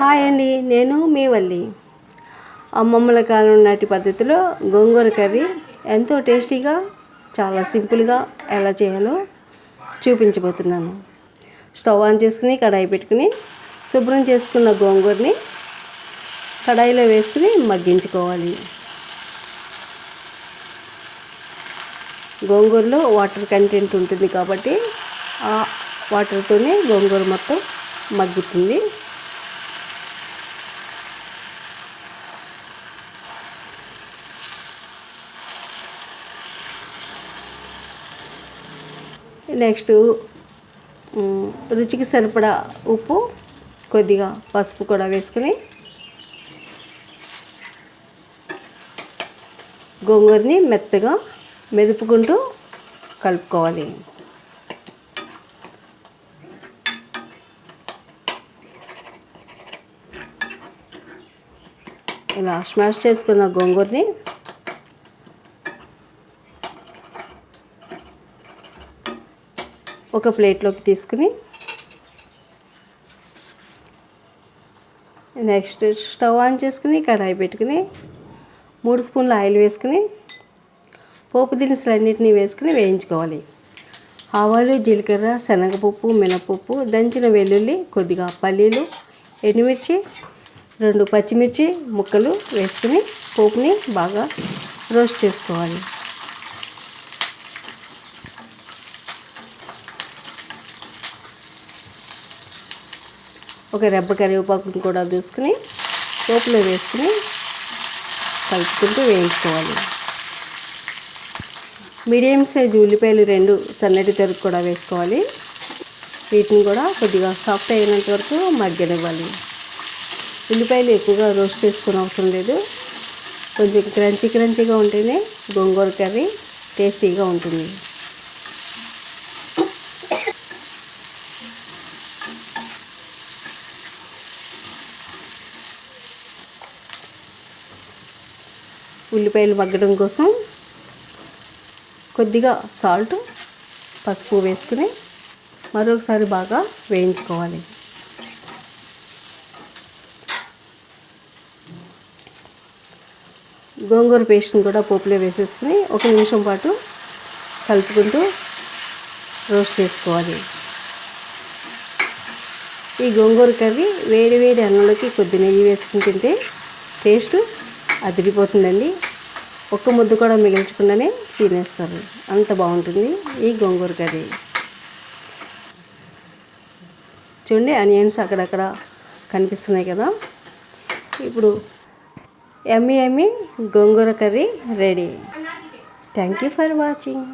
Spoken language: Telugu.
హాయ్ అండి నేను మీ వల్లి. అమ్మమ్మల కాలం నాటి పద్ధతిలో గోంగూర కర్రీ ఎంతో టేస్టీగా చాలా సింపుల్గా ఎలా చేయాలో చూపించబోతున్నాను. స్టవ్ ఆన్ చేసుకుని కడాయి పెట్టుకుని శుభ్రం చేసుకున్న గోంగూరని కడాయిలో వేసుకుని మగ్గించుకోవాలి. గోంగూరలో వాటర్ కంటెంట్ ఉంటుంది కాబట్టి ఆ వాటర్తోనే గోంగూర మొత్తం మగ్గుతుంది. నెక్స్ట్ రుచికి సరిపడా ఉప్పు కొద్దిగా పసుపు కూడా వేసుకుని గోంగూరని మెత్తగా మెదుపుకుంటూ కలుపుకోవాలి. ఇలా స్మాష్ చేసుకున్న గోంగూరని ఒక ప్లేట్లోకి తీసుకుని నెక్స్ట్ స్టవ్ ఆన్ చేసుకుని కడాయి పెట్టుకుని మూడు స్పూన్ల ఆయిల్ వేసుకుని పోపు దినుసులు అన్నిటిని వేసుకుని వేయించుకోవాలి. ఆవాలు జీలకర్ర శనగపప్పు మినపప్పు దంచిన వెల్లుల్లి కొద్దిగా పల్లీలు ఎండుమిర్చి రెండు పచ్చిమిర్చి ముక్కలు వేసుకుని పోపుని బాగా రోస్ట్ చేసుకోవాలి. ఒక రెబ్బ కరివేపాకుని కూడా తీసుకుని పోపులో వేసుకుని కలుపుకుంటూ వేయించుకోవాలి. మీడియం సైజ్ ఉల్లిపాయలు రెండు సన్నటి తరుగు కూడా వేసుకోవాలి. వీటిని కూడా కొద్దిగా సాఫ్ట్ అయినంత వరకు మగ్గనివ్వాలి. ఉల్లిపాయలు ఎక్కువగా రోస్ట్ చేసుకుని అవసరం లేదు. కొంచెం క్రంచీ క్రంచీగా ఉంటేనే గోంగూర కర్రీ టేస్టీగా ఉంటుంది. ఉల్లిపాయలు మగ్గడం కోసం కొద్దిగా సాల్ట్ పసుపు వేసుకుని మరొకసారి బాగా వేయించుకోవాలి. గోంగూర పేస్ట్ని కూడా పోపులో వేసేసుకుని ఒక నిమిషం పాటు కలుపుకుంటూ రోస్ట్ చేసుకోవాలి. ఈ గోంగూర కర్రీ వేడి వేడి అన్నంలోకి కొద్ది నెయ్యి వేసుకుని తింటే టేస్ట్ అదిరిపోతుందండి. ఒక్క ముద్దు కూడా మిగిల్చకుండానే తినేస్తారు. అంత బాగుంటుంది ఈ గోంగూర కర్రీ. చూడండి ఆనియన్స్ అక్కడక్కడ కనిపిస్తున్నాయి కదా. ఇప్పుడు yummy yummy gongura curry ready. Thank you for watching.